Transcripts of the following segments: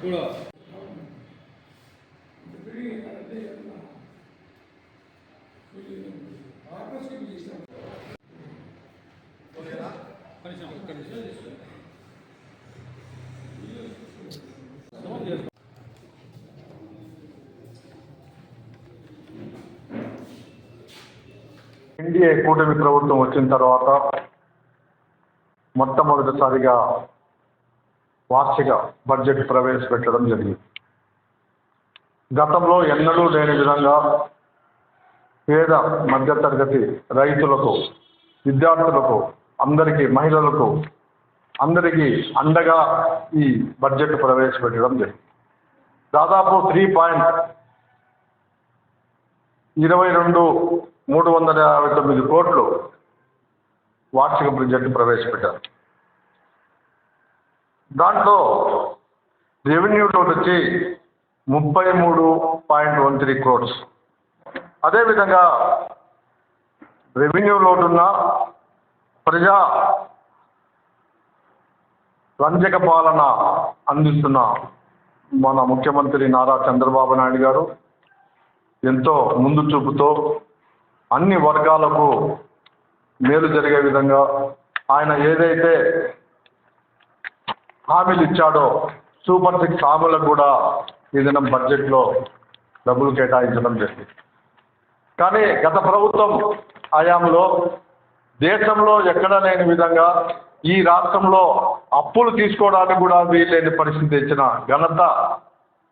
చూడు ఎన్డీఏ కూటమి ప్రభుత్వం వచ్చిన తర్వాత మొట్టమొదటిసారిగా వార్షిక బడ్జెట్ ప్రవేశపెట్టడం జరిగింది. గతంలో ఎన్నడూ లేని విధంగా పేద మధ్యతరగతి రైతులకు విద్యార్థులకు అందరికీ మహిళలకు అందరికీ అండగా ఈ బడ్జెట్ ప్రవేశపెట్టడం జరిగింది. దాదాపు త్రీ పాయింట్ ఇరవై రెండు మూడు వందల యాభై తొమ్మిది కోట్లు వార్షిక బడ్జెట్ ప్రవేశపెట్టారు. దాంట్లో రెవెన్యూ లోటు వచ్చి ముప్పై మూడు పాయింట్ వన్ త్రీ క్రోడ్స్ అదేవిధంగా రెవెన్యూ లోటున్న ప్రజా రంజక పాలన అందిస్తున్న మన ముఖ్యమంత్రి నారా చంద్రబాబు నాయుడు గారు ఎంతో ముందు చూపుతో అన్ని వర్గాలకు మేలు జరిగే విధంగా ఆయన ఏదైతే హామీలు ఇచ్చాడో సూపర్ సిక్స్ హామీలకు కూడా ఈ దినం బడ్జెట్లో డబ్బులు కేటాయించడం జరిగింది. కానీ గత ప్రభుత్వం హయాంలో దేశంలో ఎక్కడ లేని విధంగా ఈ రాష్ట్రంలో అప్పులు తీసుకోవడానికి కూడా వీల్లేని పరిస్థితి ఇచ్చిన ఘనత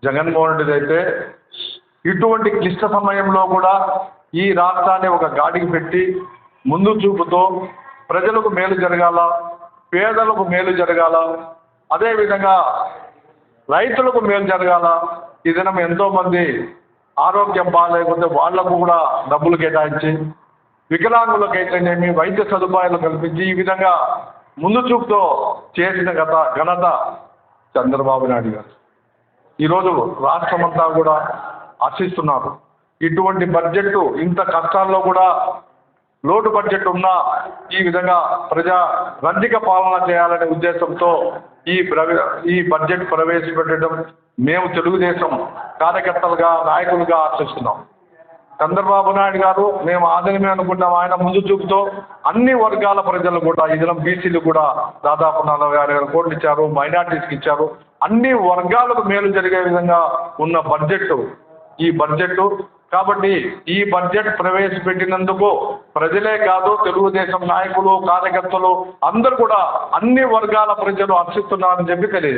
జగన్మోహన్ రెడ్డి అయితే ఇటువంటి క్లిష్ట సమయంలో కూడా ఈ రాష్ట్రాన్ని ఒక గాడికి పెట్టి ముందు చూపుతో ప్రజలకు మేలు జరగాల పేదలకు మేలు జరగాల అదేవిధంగా రైతులకు మేలు జరగాల. ఈ దినం ఎంతోమంది ఆరోగ్యం బాగాలేకపోతే వాళ్ళకు కూడా డబ్బులు కేటాయించి వికలాంగులకైతేనేమి వైద్య సదుపాయాలు కల్పించి ఈ విధంగా ముందు చూపుతో చేసిన గత ఘనత చంద్రబాబు నాయుడు గారు. ఈరోజు రాష్ట్రమంతా కూడా ఆశిస్తున్నారు. ఇటువంటి బడ్జెట్ ఇంత కష్టాల్లో కూడా లోటు బడ్జెట్ ఉన్నా ఈ విధంగా ప్రజా రంజిక పాలన చేయాలనే ఉద్దేశంతో ఈ ప్రవే ఈ బడ్జెట్ ప్రవేశపెట్టడం మేము తెలుగుదేశం కార్యకర్తలుగా నాయకులుగా ఆశిస్తున్నాం. చంద్రబాబు నాయుడు గారు మేము ఆదరణమే అనుకుంటాం. ఆయన ముందు చూపుతో అన్ని వర్గాల ప్రజలు కూడా ఈ దినం బీసీలు కూడా దాదాపు నలభై ఆరు వేల కోట్లు ఇచ్చారు మైనార్టీస్కి ఇచ్చారు. అన్ని వర్గాలకు మేలు జరిగే విధంగా ఉన్న బడ్జెట్ ఈ బడ్జెట్ కాబట్టి ఈ బడ్జెట్ ప్రవేశపెట్టినందుకు ప్రజలే కాదు తెలుగుదేశం నాయకులు కార్యకర్తలు అందరూ కూడా అన్ని వర్గాల ప్రజలు హర్షిస్తున్నారని చెప్పి తెలియదు